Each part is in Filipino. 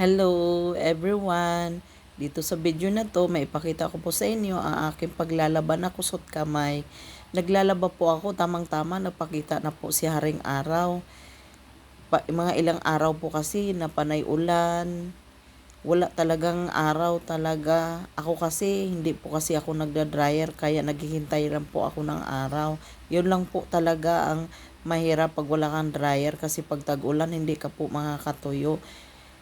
Hello everyone! Dito sa video na to, may ipakita ko po sa inyo ang aking paglalaba na kusot kamay. Naglalaba po ako, tamang-tama, napakita na po si Haring Araw. Pa, mga ilang araw po kasi na panay ulan. Wala talagang araw talaga. Ako kasi, hindi po kasi ako nagda-dryer, kaya naghihintay lang po ako ng araw. Yun lang po talaga ang mahirap pag wala kang dryer kasi pag tag-ulan, hindi ka po makakatuyo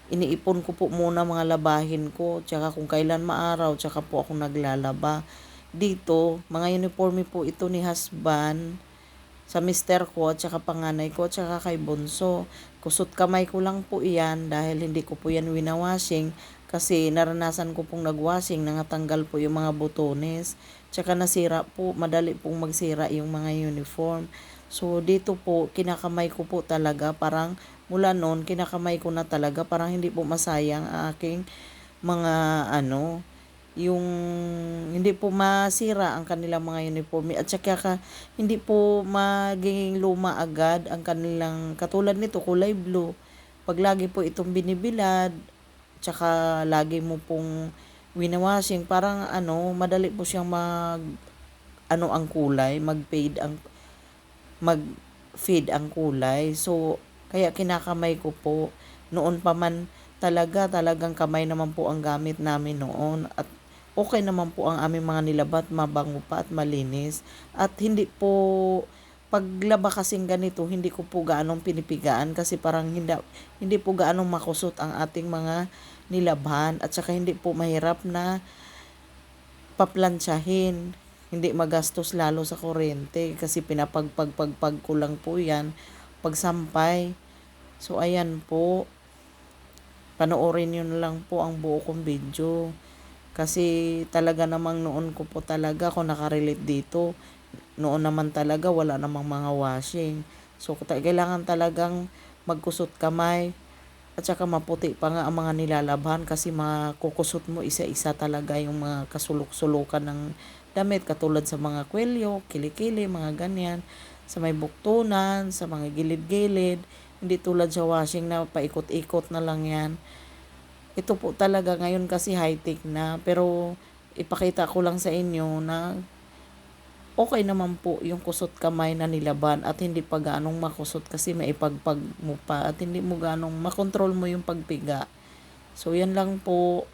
iniipon ko po muna mga labahin ko, tsaka kung kailan maaraw, tsaka po ako naglalaba. Dito, mga uniforme po ito ni husband, sa mister ko, tsaka panganay ko, tsaka kay Bunso. Kusot kamay ko lang po iyan dahil hindi ko po yan winawashing kasi naranasan ko pong nagwashing, nangatanggal po yung mga botones. Tsaka nasira po, madali pong magsira yung mga uniform. So, dito po, kinakamay ko po talaga, parang mula noon, kinakamay ko na talaga, parang hindi po masayang ang aking mga, ano, yung hindi po masira ang kanilang mga uniforme at saka ka, hindi po magiging luma agad ang kanilang katulad nito kulay blue. Pag lagi po itong binibilad tsaka lagi mo pong winawashing parang ano madali po siyang mag ano ang kulay mag fade ang mag fade ang kulay so kaya kinakamay ko po noon pa man talaga talagang kamay naman po ang gamit namin noon at okay naman po ang aming mga nilabat, mabango pa at malinis. At hindi po, paglaba kasing ganito, hindi ko po gaanong pinipigaan kasi parang hindi, hindi po gaanong makusot ang ating mga nilabhan at saka hindi po mahirap na paplansyahin. Hindi magastos lalo sa kuryente kasi pinapagpagpagpag ko lang po yan pagsampay. So ayan po, panoorin nyo lang po ang buo kong video. Kasi talaga namang noon ko po talaga ako nakarelate dito. Noon naman talaga wala namang mga washing. So kailangan talagang magkusot kamay at saka maputi pa nga ang mga nilalabhan kasi makukusot mo isa-isa talaga yung mga kasulok-sulukan ng damit. Katulad sa mga kwelyo, kilikili, mga ganyan, sa may buktunan, sa mga gilid-gilid, hindi tulad sa washing na paikot-ikot na lang yan. Ito po talaga ngayon kasi high-tech na. Pero ipakita ko lang sa inyo na okay naman po yung kusot kamay na nilaban at hindi pa gaanong makusot kasi maipagpag mo pa at hindi mo gaanong makontrol mo yung pagpiga. So yan lang po